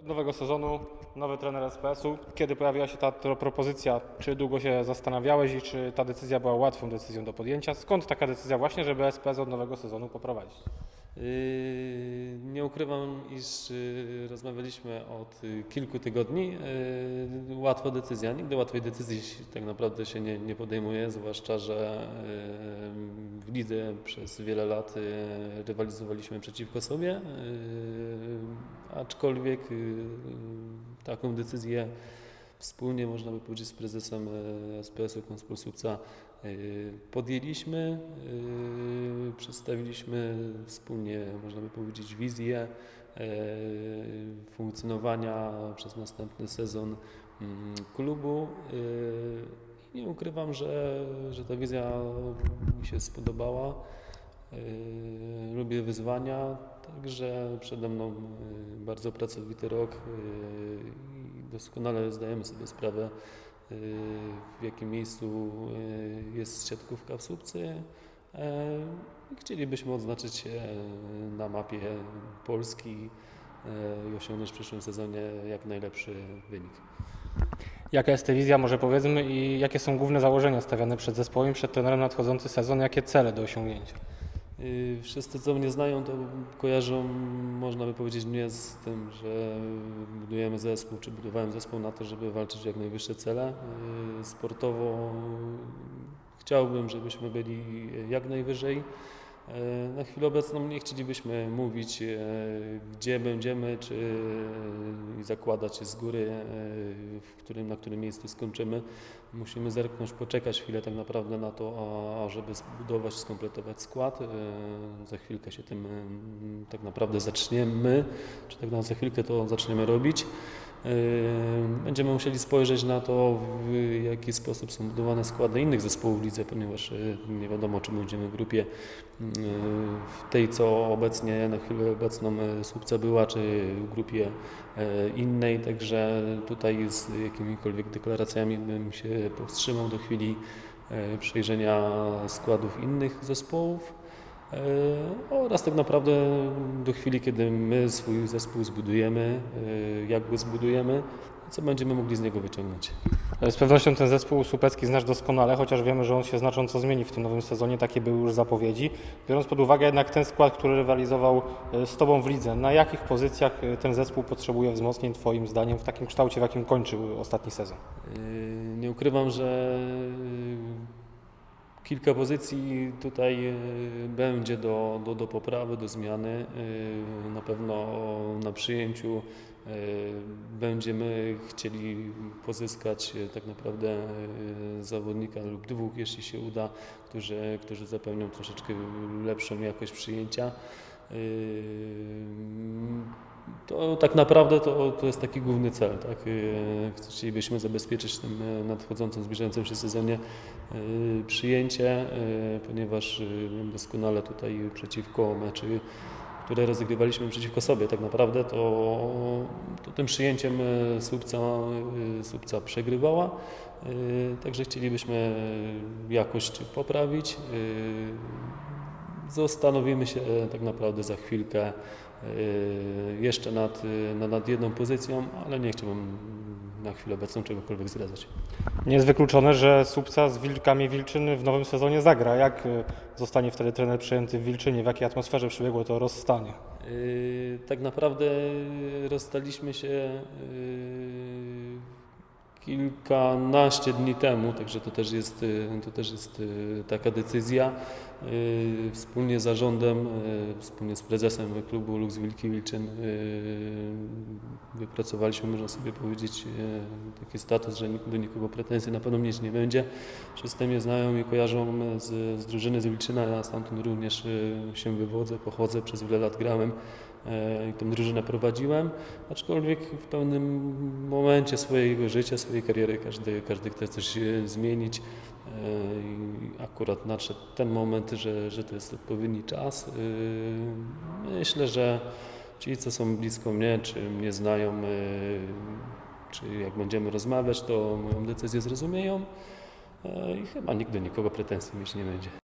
nowego sezonu, nowy trener SPS-u. Kiedy pojawiła się ta propozycja, czy długo się zastanawiałeś i czy ta decyzja była łatwą decyzją do podjęcia? Skąd taka decyzja właśnie, żeby SPS od nowego sezonu poprowadzić? Yy, Nie ukrywam, iż yy, rozmawialiśmy od yy, kilku tygodni. Yy, Łatwa decyzja. Nigdy łatwej decyzji tak naprawdę się nie, nie podejmuje, zwłaszcza, że w lidze przez wiele lat rywalizowaliśmy przeciwko sobie. Aczkolwiek yy, taką decyzję wspólnie, można by powiedzieć, z prezesem e, SPS-u Konspulsupca y, podjęliśmy, y, przedstawiliśmy wspólnie, można by powiedzieć, wizję e, funkcjonowania przez następny sezon mm, klubu. y, i Nie ukrywam, że, że ta wizja mi się spodobała. Y, Lubię wyzwania, także przede mną y, bardzo pracowity rok y, i doskonale zdajemy sobie sprawę, w jakim miejscu jest siatkówka w Słupcy. Chcielibyśmy odznaczyć się na mapie Polski i osiągnąć w przyszłym sezonie jak najlepszy wynik. Jaka jest ta wizja, może powiedzmy, i jakie są główne założenia stawiane przed zespołem, przed trenerem nadchodzący sezon, jakie cele do osiągnięcia? Y, Wszyscy, co mnie znają, to kojarzą, można by powiedzieć, mnie z tym, że budujemy zespół, czy budowałem zespół na to, żeby walczyć o jak najwyższe cele. Y, Sportowo chciałbym, żebyśmy byli jak najwyżej. E, Na chwilę obecną nie chcielibyśmy mówić, e, gdzie będziemy, czy i zakładać z góry, e, w którym, na którym miejscu skończymy. Musimy zerknąć, poczekać chwilę tak naprawdę na to, ażeby zbudować, skompletować skład. E, Za chwilkę się tym e, tak naprawdę zaczniemy, czy tak naprawdę za chwilkę to zaczniemy robić. E, Będziemy musieli spojrzeć na to, w jaki sposób są budowane składy innych zespołów w lidze, ponieważ e, nie wiadomo, czy będziemy w grupie mm, w tej, co obecnie na chwilę obecną Słupca była, czy w grupie innej, także tutaj z jakimikolwiek deklaracjami bym się powstrzymał do chwili przejrzenia składów innych zespołów oraz tak naprawdę do chwili, kiedy my swój zespół zbudujemy, e, jak go zbudujemy, co będziemy mogli z niego wyciągnąć. Z pewnością ten zespół słupecki znasz doskonale, chociaż wiemy, że on się znacząco zmieni w tym nowym sezonie, takie były już zapowiedzi. Biorąc pod uwagę jednak ten skład, który rywalizował e, z Tobą w lidze, na jakich pozycjach e, ten zespół potrzebuje wzmocnień Twoim zdaniem w takim kształcie, w jakim kończył ostatni sezon? Nie ukrywam, że kilka pozycji tutaj yy, będzie do, do, do poprawy, do zmiany. Yy, Na pewno na przyjęciu yy, będziemy chcieli pozyskać tak naprawdę zawodnika lub dwóch, jeśli się uda, którzy, którzy zapewnią troszeczkę lepszą jakość przyjęcia. Tak naprawdę to, to jest taki główny cel. Tak? Yy, Chcielibyśmy zabezpieczyć w tym e, nadchodzącym, zbliżającym się sezonie yy, przyjęcie, ponieważ doskonale tutaj przeciwko meczy, które rozegrywaliśmy przeciwko sobie tak naprawdę, to, to tym przyjęciem Słupca, Słupca przegrywała. Także chcielibyśmy jakość poprawić. Zastanowimy się e, tak naprawdę za chwilkę e, jeszcze nad, e, nad, jedną pozycją, ale nie chciałbym na chwilę obecną czegokolwiek zdradzać. Nie jest wykluczone, że Słupca z Wilkami Wilczyn w nowym sezonie zagra. Jak zostanie wtedy trener przyjęty w Wilczynie? W jakiej atmosferze przebiegło to rozstanie? Yy, Tak naprawdę rozstaliśmy się yy, kilkanaście dni temu, także to też jest, yy, to też jest yy, taka decyzja. Yy, Wspólnie z zarządem, wspólnie z prezesem klubu Lux Wilki Wilczyn wypracowaliśmy, można sobie powiedzieć, taki status, że do nikogo pretensji na pewno mieć nie będzie. Wszyscy mnie znają i kojarzą z, z drużyny z Wilczyna, ja stamtąd również się wywodzę, pochodzę, przez wiele lat grałem tę drużynę prowadziłem, aczkolwiek w pewnym momencie swojego życia, swojej kariery każdy, każdy chce coś e, zmienić e, i akurat nadszedł ten moment, że, że to jest odpowiedni czas. E, Myślę, że ci, co są blisko mnie, czy mnie znają, e, czy jak będziemy rozmawiać, to moją decyzję zrozumieją e, i chyba nikt do nikogo pretensji mieć nie będzie.